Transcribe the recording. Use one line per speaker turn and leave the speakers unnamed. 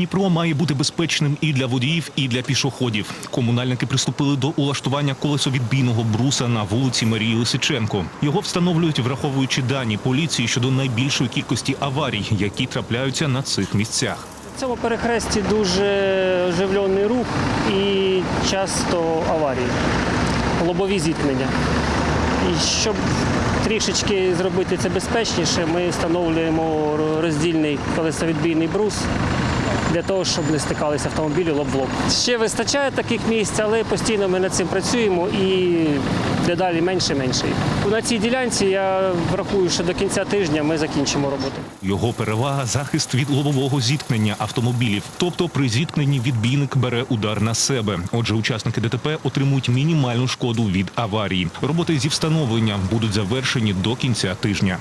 Дніпро має бути безпечним і для водіїв, і для пішоходів. Комунальники приступили до улаштування колесовідбійного бруса на вулиці Марії Лисиченко. Його встановлюють, враховуючи дані поліції щодо найбільшої кількості аварій, які трапляються на цих місцях.
В цьому перехресті дуже оживлений рух і часто аварії, лобові зіткнення. І щоб трішечки зробити це безпечніше, ми встановлюємо роздільний колесовідбійний брус для того, щоб не стикалися автомобілі лоб в лоб. Ще вистачає таких місць, але постійно ми над цим працюємо і дедалі менше і менше. їх. На цій ділянці я врахую, що до кінця тижня ми закінчимо роботу.
Його перевага захист від лобового зіткнення автомобілів. Тобто при зіткненні відбійник бере удар на себе. Отже, учасники ДТП отримують мінімальну шкоду від аварії. Роботи зі встановлення будуть завершені до кінця тижня.